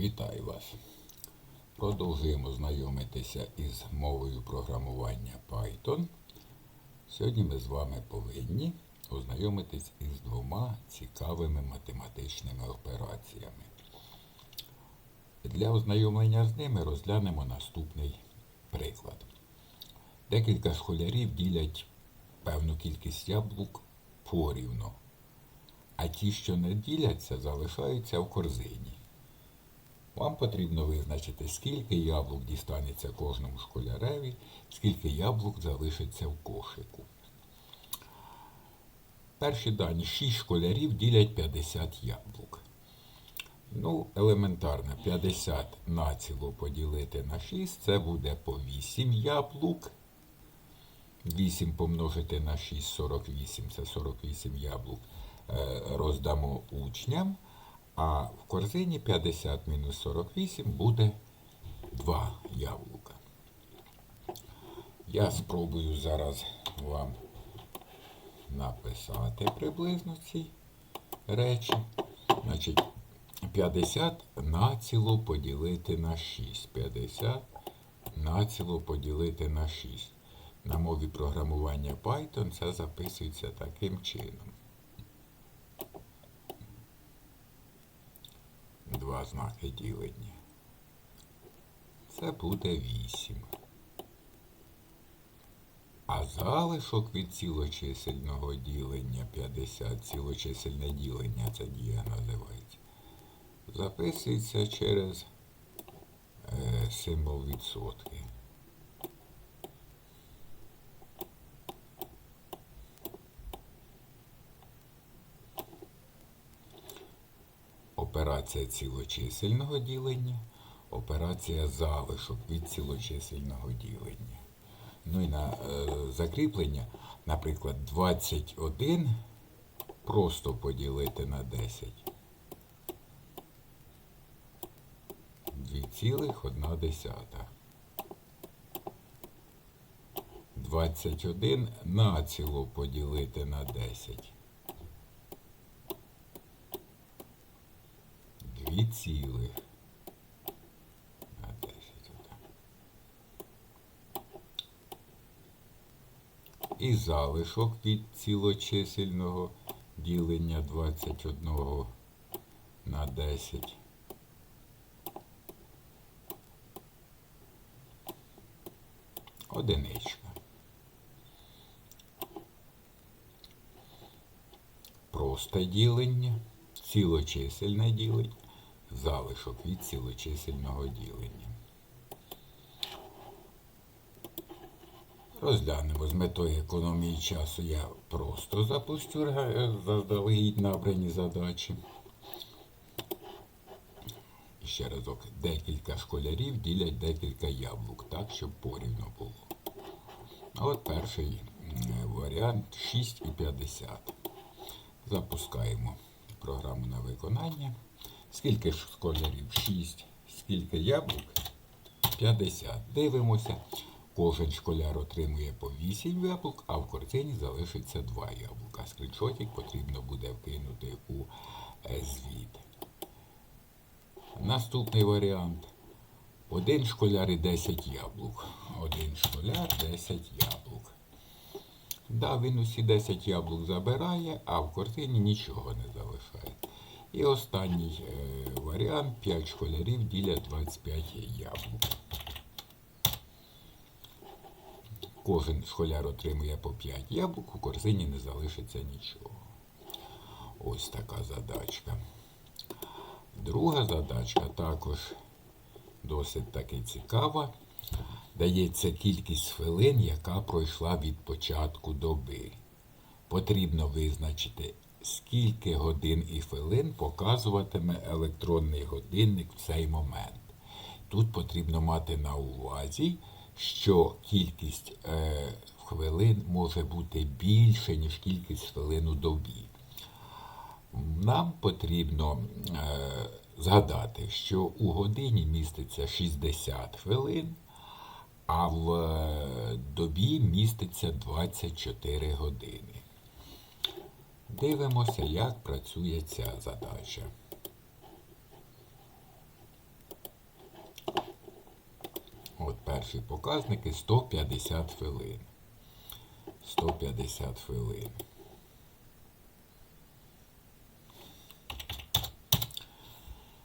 Вітаю вас! Продовжуємо знайомитися із мовою програмування Python. Сьогодні ми з вами повинні ознайомитись із двома цікавими математичними операціями. Для ознайомлення з ними розглянемо наступний приклад. Декілька школярів ділять певну кількість яблук порівно, а ті, що не діляться, залишаються в корзині. Вам потрібно визначити, скільки яблук дістанеться кожному школяреві, скільки яблук залишиться в кошику. Перші дані 6 школярів ділять 50 яблук. Ну, елементарно, 50 націло поділити на 6, це буде по 8 яблук. 8 помножити на 6, 48, це 48 яблук. Е, Роздамо учням. А в корзині 50 мінус 48 буде 2 яблука. Я спробую зараз вам написати приблизно ці речі. Значить, 50 націло поділити на 6. 50 націло поділити на 6. На мові програмування Python це записується таким чином. Знаки ділення. Це буде 8. А залишок від цілочисельного ділення 50, цілочисельне ділення, це дія називається, записується через е, символ відсотки. Операція цілочисельного ділення, операція залишок від цілочисельного ділення. Ну і на е, закріплення, наприклад, 21 просто поділити на 10. 2,1. 21 націло поділити на 10. Дві цілих на 10. отак. І залишок від цілочисельного ділення 21 на 10. Одиничка. Просте ділення, цілочисельне ділення, залишок від цілочисельного ділення. Розглянемо з метою економії часу. Я просто запустю е, заздалегідь набрані задачі. Ще разок, декілька школярів ділять декілька яблук, так, щоб порівно було. А от перший варіант 6,50. Запускаємо програму на виконання. Скільки ж школярів? 6. Скільки яблук? 50. Дивимося. Кожен школяр отримує по 8 яблук, а в корзині залишиться 2 яблука. Скріншотик потрібно буде вкинути у е, звіт. Наступний варіант. Один школяр і 10 яблук. Один школяр 10 яблук. Да, він усі 10 яблук забирає, а в корзині нічого не залишає. І останній е, варіант 5 школярів ділять 25 яблук. Кожен школяр отримує по 5 яблук, у корзині не залишиться нічого. Ось така задачка. Друга задачка також досить таки цікава. Дається кількість хвилин, яка пройшла від початку доби. Потрібно визначити, скільки годин і хвилин показуватиме електронний годинник в цей момент. Тут потрібно мати на увазі, що кількість е, хвилин може бути більше, ніж кількість хвилин у добі. Нам потрібно е, згадати, що у годині міститься 60 хвилин, а в е, добі міститься 24 години. Дивимося, як працює ця задача. От перші показники 150 хвилин. 150 хвилин.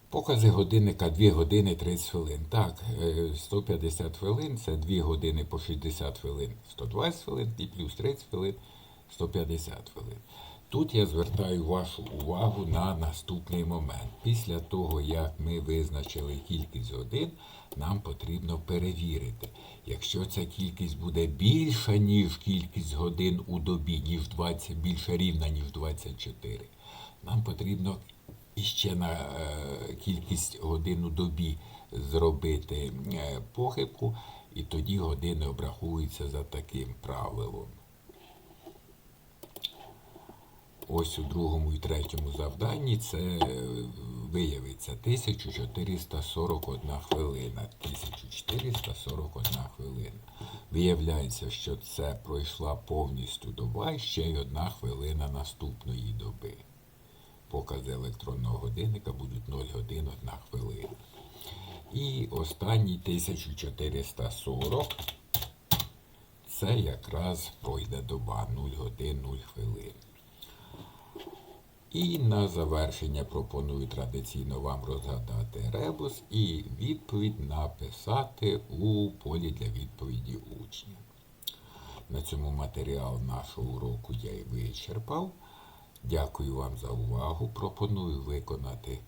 Покази годинника 2 години 30 хвилин. Так, е, 150 хвилин це 2 години по 60 хвилин, 120 хвилин і плюс 30 хвилин 150 хвилин. Тут я звертаю вашу увагу на наступний момент. Після того, як ми визначили кількість годин, нам потрібно перевірити. Якщо ця кількість буде більша, ніж кількість годин у добі, ніж 20, більше рівна, ніж 24, нам потрібно іще на е, кількість годин у добі зробити е, похибку, і тоді години обраховуються за таким правилом. Ось у другому і третьому завданні це е, виявиться 1441 хвилина. 1441 хвилина. Виявляється, що це пройшла повністю доба і ще й одна хвилина наступної доби. Покази електронного годинника будуть 0 годин 1 хвилина. І останній 1440 це якраз пройде доба 0 годин 0 хвилин. І на завершення пропоную традиційно вам розгадати ребус і відповідь написати у полі для відповіді учня. На цьому матеріал нашого уроку я і вичерпав. Дякую вам за увагу. Пропоную виконати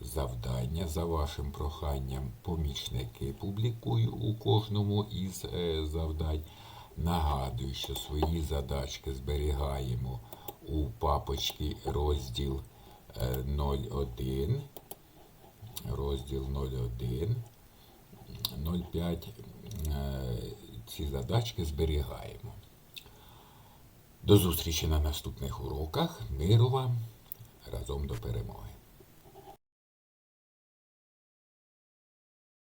завдання за вашим проханням. Помічники публікую у кожному із е, завдань. Нагадую, що свої задачки зберігаємо у папочці розділ е, 01. Розділ 01. 05. Е, Ці задачки зберігаємо. До зустрічі на наступних уроках. Миру вам разом до перемоги.